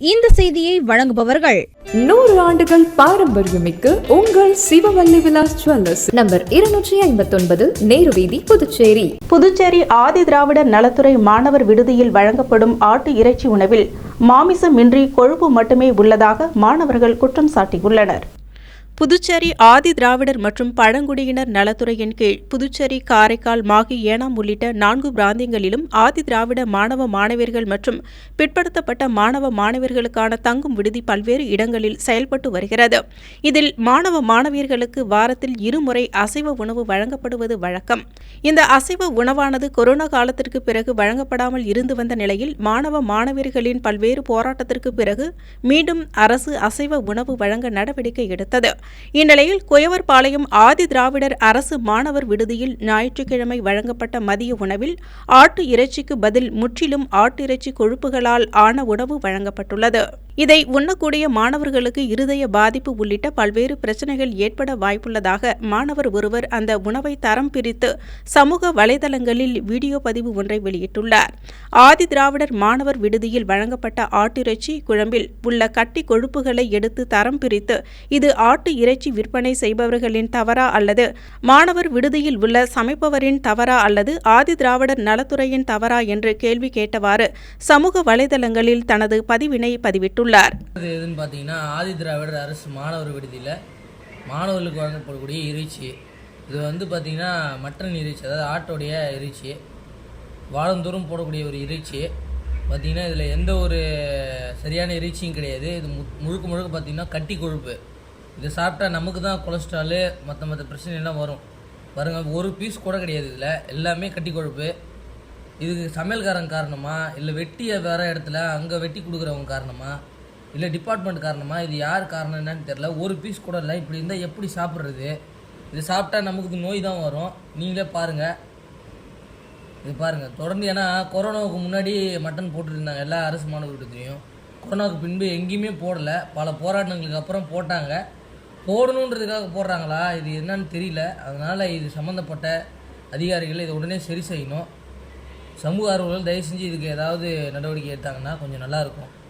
இந்த செய்தியை வழங்குபவர்கள் நூறு ஆண்டுகள் பாரம்பரியமிக்க உங்கள் சிவவல்லி விலாஸ் ஜுவல்லர்ஸ். நம்பர் இருநூற்றி ஐம்பத்தொன்பது நேரு வீதி புதுச்சேரி. புதுச்சேரி ஆதி திராவிடர் நலத்துறை மாணவர் விடுதியில் வழங்கப்படும் ஆட்டு இறைச்சி உணவில் மாமிசமின்றி கொழுப்பு மட்டுமே உள்ளதாக மாணவர்கள் குற்றம் சாட்டியுள்ளனர். புதுச்சேரி ஆதி திராவிடர் மற்றும் பழங்குடியினர் நலத்துறையின் கீழ் புதுச்சேரி காரைக்கால் மாகி ஏனாம் உள்ளிட்ட நான்கு பிராந்தியங்களிலும் ஆதி திராவிட மாணவ மாணவியர்கள் மற்றும் பிற்படுத்தப்பட்ட மாணவ மாணவியர்களுக்கான தங்கும் விடுதி பல்வேறு இடங்களில் செயல்பட்டு வருகிறது. இதில் மாணவ மாணவியர்களுக்கு வாரத்தில் இருமுறை அசைவ உணவு வழங்கப்படுவது வழக்கம். இந்த அசைவ உணவானது கொரோனா காலத்திற்கு பிறகு வழங்கப்படாமல் இருந்து வந்த நிலையில் மாணவ மாணவியர்களின் பல்வேறு போராட்டத்திற்கு பிறகு மீண்டும் அரசு அசைவ உணவு வழங்க நடவடிக்கை எடுத்தது. இந்நிலையில் குயவர்பாளையம் ஆதி திராவிடர் அரசு மாணவர் விடுதியில் ஞாயிற்றுக்கிழமை வழங்கப்பட்ட மதிய உணவில் ஆட்டு இறைச்சிக்கு பதில் முற்றிலும் ஆட்டு இறைச்சி கொழுப்புகளால் ஆன உணவு வழங்கப்பட்டுள்ளது. இதை உண்ணக்கூடிய மாணவர்களுக்கு இருதய பாதிப்பு உள்ளிட்ட பல்வேறு பிரச்சனைகள் ஏற்பட வாய்ப்புள்ளதாக மாணவர் ஒருவர் அந்த உணவை தரம் பிரித்து சமூக வலைதளங்களில் வீடியோ பதிவு ஒன்றை வெளியிட்டுள்ளார். ஆதி திராவிடர் மாணவர் விடுதியில் வழங்கப்பட்ட ஆட்டிறைச்சி குழம்பில் உள்ள கட்டி கொழுப்புகளை எடுத்து தரம் பிரித்து இது ஆட்டு இறைச்சி விற்பனை செய்பவர்களின் தவறா அல்லது மாணவர் விடுதியில் உள்ள சமைப்பவரின் தவறா அல்லது ஆதி திராவிடர் நலத்துறையின் தவறா என்று கேள்வி கேட்டவாறு சமூக வலைதளங்களில் தனது பதிவினை பதிவிட்டுள்ளார். இது எதுன்னு பார்த்தீங்கன்னா ஆதி திராவிடர் அரசு மாணவர் விடுதியில் மாணவர்களுக்கு வழங்கப்படக்கூடிய இறைச்சி இது வந்து பார்த்தீங்கன்னா மட்டன் இறைச்சி அதாவது ஆட்டோடைய இறைச்சி வாரந்தோறும் போடக்கூடிய ஒரு இறைச்சி பார்த்திங்கன்னா இதில் எந்த ஒரு சரியான இறைச்சியும் கிடையாது. இது மு முழுக்க முழுக்க பார்த்தீங்கன்னா கட்டி கொழுப்பு. இதை சாப்பிட்டா நமக்கு தான் கொலஸ்ட்ராலு மற்ற மற்ற பிரச்சனை எல்லாம் வரும். வருங்க ஒரு பீஸ் கூட கிடையாது இதில். எல்லாமே கட்டி கொழுப்பு. இதுக்கு சமையல்காரன் காரணமா இல்லை வெட்டிய வேற இடத்துல அங்கே வெட்டி கொடுக்குறவங்க காரணமாக இல்லை டிபார்ட்மெண்ட் காரணமாக இது யார் காரணம் என்னன்னு தெரில ஒரு பீஸ் கூட இல்லை. இப்படி இருந்தால் எப்படி சாப்பிட்றது? இது சாப்பிட்டா நமக்கு நோய் தான் வரும். நீங்களே பாருங்கள் இது பாருங்கள் தொடர்ந்து ஏன்னா கொரோனாவுக்கு முன்னாடி மட்டன் போட்டுருந்தாங்க எல்லா அரசு மாணவர்களுக்கும் கொரோனாவுக்கு பின்பு எங்கேயுமே போடலை. பல போராட்டங்களுக்கு அப்புறம் போட்டாங்க. போடணுன்றதுக்காக போடுறாங்களா? இது என்னன்னு தெரியல. அதனால் இது சம்மந்தப்பட்ட அதிகாரிகள் இதை உடனே சரி செய்யணும். சமூக ஆர்வலர்கள் தயவு செஞ்சு இதுக்கு ஏதாவது நடவடிக்கை எடுத்தாங்கன்னா கொஞ்சம் நல்லாயிருக்கும்